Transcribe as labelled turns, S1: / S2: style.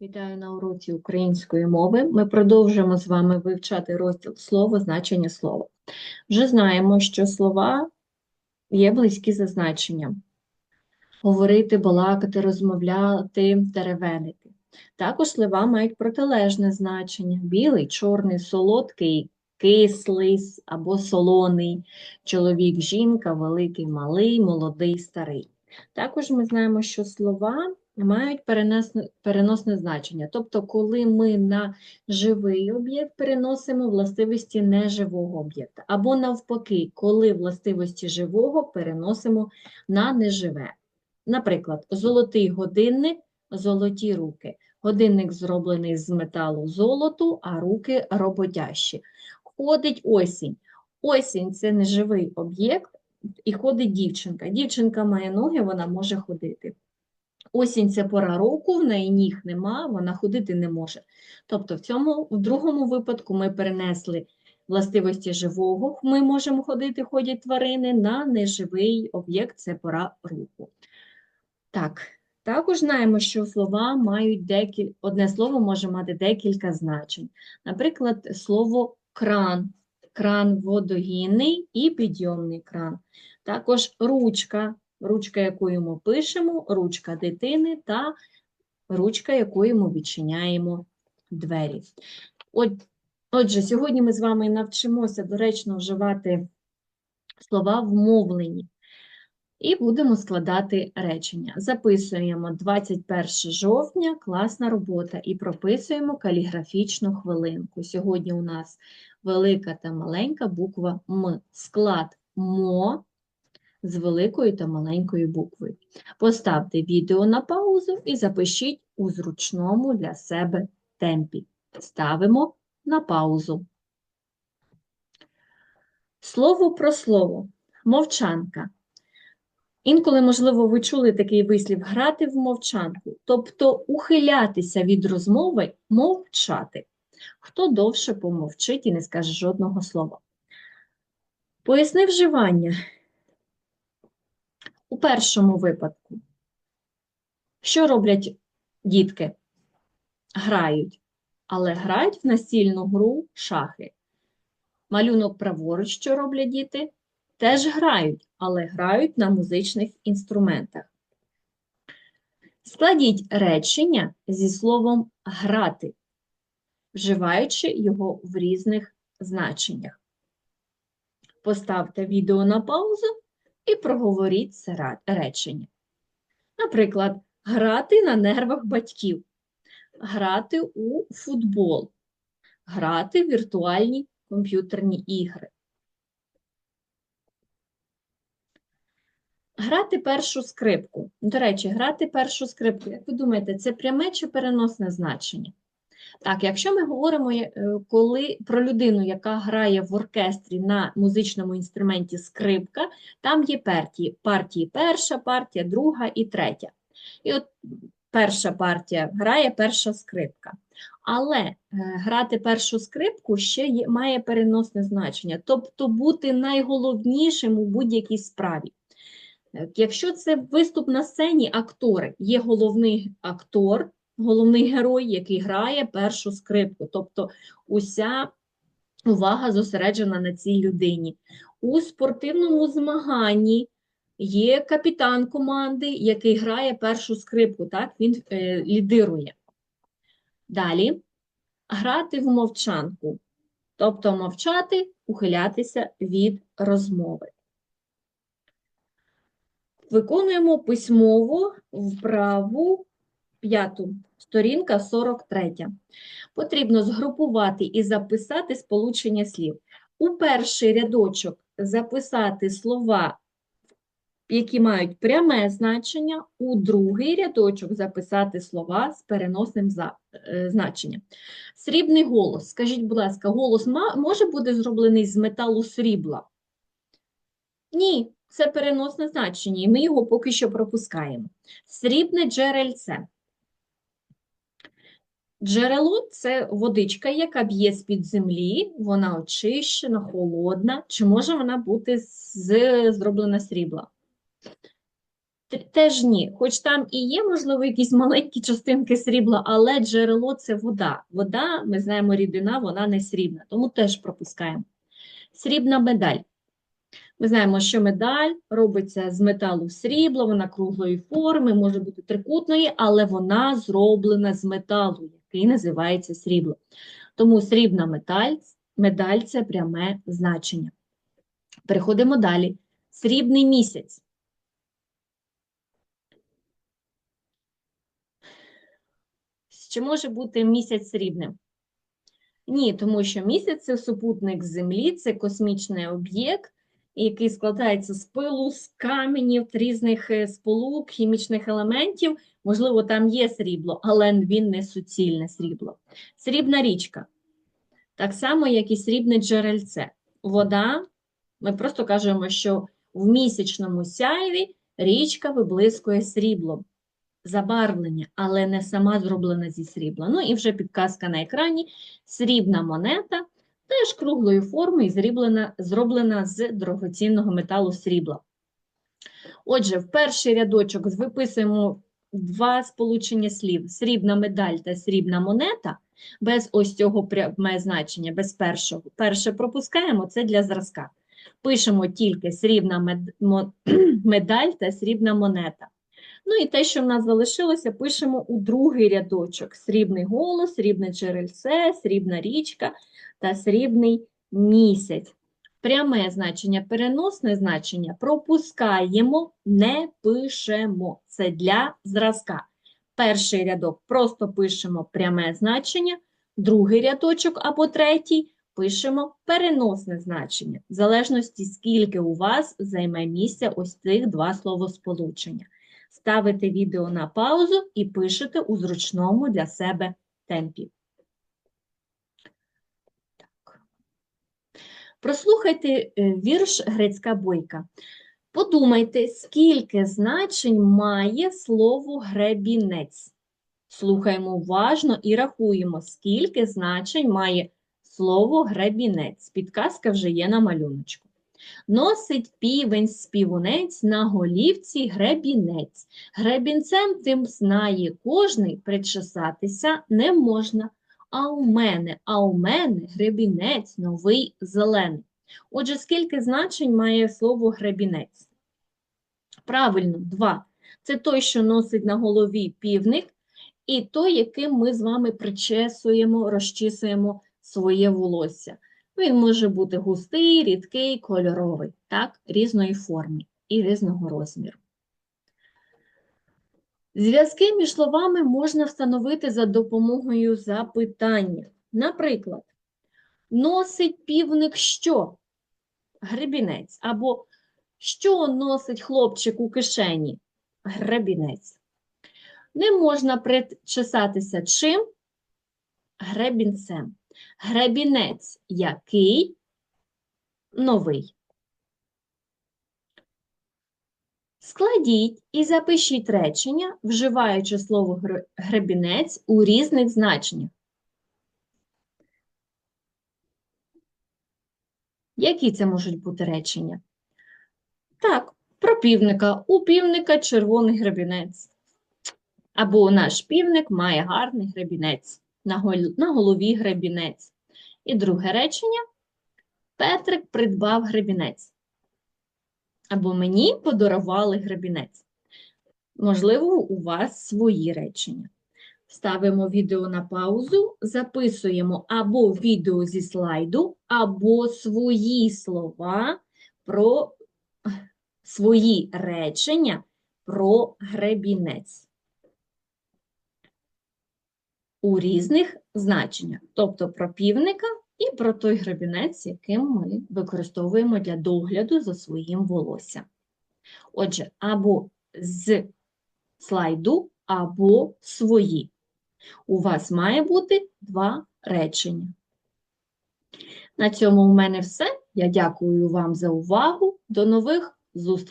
S1: Вітаю на уроці української мови. Ми продовжуємо з вами вивчати розділ слово, значення слова. Вже знаємо, що слова є близькі за значенням. Говорити, балакати, розмовляти, теревенити. Також слова мають протилежне значення: білий, чорний, солодкий, кислий або солоний, чоловік, жінка, великий, малий, молодий, старий. Також ми знаємо, що слова мають перенесне- переносне значення. Тобто, коли ми на живий об'єкт переносимо властивості неживого об'єкта, або навпаки, коли властивості живого переносимо на неживе. Наприклад, золотий годинник, золоті руки. Годинник зроблений з металу золоту, а руки роботящі. Ходить осінь. Осінь це неживий об'єкт, і ходить дівчинка. Дівчинка має ноги, вона може ходити. Осінь це пора року, в неї ніг нема, вона ходити не може. Тобто, в цьому, в другому випадку ми перенесли властивості живого, ми можемо ходити, ходять тварини, на неживий об'єкт це пора року. Так, також знаємо, що слова мають декіль... одне слово може мати декілька значень. Наприклад, слово кран, кран водогінний і підйомний кран. Також ручка, ручка, якою ми пишемо, ручка дитини та ручка, якою ми відчиняємо двері. От, отже, сьогодні ми з вами навчимося доречно вживати слова в мовленні. І будемо складати речення. Записуємо 21 жовтня, класна робота, і прописуємо каліграфічну хвилинку. Сьогодні у нас велика та маленька буква М. Склад МО з великою та маленькою буквою. Поставте відео на паузу і запишіть у зручному для себе темпі. Ставимо на паузу. Слово про слово. Мовчанка. Інколи, можливо, ви чули такий вислів грати в мовчанку, тобто ухилятися від розмови, мовчати. Хто довше помовчить і не скаже жодного слова. Поясни вживання. У першому випадку, що роблять дітки? Грають, але грають в настільну гру шахи. Малюнок праворуч, що роблять діти? Теж грають, але грають на музичних інструментах. Складіть речення зі словом грати, вживаючи його в різних значеннях. Поставте відео на паузу і проговоріть це речення. Наприклад, грати на нервах батьків, грати у футбол, грати в віртуальні комп'ютерні ігри. Грати першу скрипку. До речі, грати першу скрипку, як ви думаєте, це пряме чи переносне значення? Так, якщо ми говоримо е, коли, про людину, яка грає в оркестрі на музичному інструменті скрипка, там є партії, партії перша, партія, друга і третя. І от перша партія грає перша скрипка. Але е, грати першу скрипку ще є, має переносне значення, тобто бути найголовнішим у будь-якій справі. Е, Якщо це виступ на сцені, актори, є головний актор, головний герой, який грає першу скрипку, тобто уся увага зосереджена на цій людині. У спортивному змаганні є капітан команди, який грає першу скрипку, так? Він е, лідирує. Далі грати в мовчанку, тобто мовчати, ухилятися від розмови. Виконуємо письмову вправу п'яту, сторінка 43. Потрібно згрупувати і записати сполучення слів. У перший рядочок записати слова, які мають пряме значення, у другий рядочок записати слова з переносним е, значенням. Срібний голос. Скажіть, будь ласка, голос може бути зроблений з металу срібла? Ні, це переносне значення, і ми його поки що пропускаємо. Срібне джерельце. Джерело це водичка, яка б'є з-під землі, вона очищена, холодна. Чи може вона бути з, зроблена срібла? Теж ні, хоч там і є, можливо, якісь маленькі частинки срібла, але джерело це вода. Вода, ми знаємо, рідина, вона не срібна, тому теж пропускаємо. Срібна медаль. Ми знаємо, що медаль робиться з металу срібла, вона круглої форми, може бути трикутної, але вона зроблена з металу, який називається срібло. Тому срібна медаль, медаль це пряме значення. Переходимо далі. Срібний місяць. Чи може бути місяць срібним? Ні, тому що місяць це супутник Землі, це космічний об'єкт, який складається з пилу, з каменів, різних е, сполук, хімічних елементів. Можливо, там є срібло, але він не суцільне срібло. Срібна річка. Так само, як і срібне джерельце. Вода, ми просто кажемо, що в місячному сяйві річка виблискує сріблом. Забарвлення, але не сама зроблена зі срібла. Ну і вже підказка на екрані. Срібна монета теж круглої форми і зріблена, зроблена з дорогоцінного металу срібла. Отже, в перший рядочок виписуємо два сполучення слів: срібна медаль та срібна монета. Без ось цього пряме значення, без першого. Перше пропускаємо, це для зразка. Пишемо тільки срібна медаль та срібна монета. Ну і те, що в нас залишилося, пишемо у другий рядочок: срібний голос, срібне джерельце, срібна річка та срібний місяць. Пряме значення, переносне значення пропускаємо, не пишемо. Це для зразка. Перший рядок просто пишемо пряме значення, другий рядочок або третій пишемо переносне значення, в залежності, скільки у вас займе місця ось цих два словосполучення. Ставите відео на паузу і пишете у зручному для себе темпі. Так. Прослухайте е, вірш Грецька бойка. Подумайте, скільки значень має слово гребінець. Слухаємо уважно і рахуємо, скільки значень має слово гребінець. Підказка вже є на малюночку. Носить півень співунець на голівці гребінець. Гребінцем тим знає кожний, причесатися не можна. А у мене, а у мене гребінець новий зелений. Отже, скільки значень має слово гребінець? Правильно, два. Це той, що носить на голові півник, і той, яким ми з вами причесуємо, розчісуємо своє волосся. Він може бути густий, рідкий, кольоровий, так, різної форми і різного розміру. Зв'язки між словами можна встановити за допомогою запитання. Наприклад, носить півник що? Гребінець. Або що носить хлопчик у кишені? Гребінець. Не можна причесатися чим? Гребінцем. Гребінець який? Новий. Складіть і запишіть речення, вживаючи слово гр- гребінець у різних значеннях. Які це можуть бути речення? Так, про півника. У півника червоний гребінець. Або наш півник має гарний гребінець. На, голові гребінець. І друге речення. Петрик придбав гребінець. Або мені подарували гребінець. Можливо, у вас свої речення. Ставимо відео на паузу, записуємо або відео зі слайду, або свої слова про свої речення про гребінець у різних значеннях, тобто про півника і про той гребінець, яким ми використовуємо для догляду за своїм волоссям. Отже, або з слайду, або свої. У вас має бути два речення. На цьому у мене все. Я дякую вам за увагу. До нових зустрічей!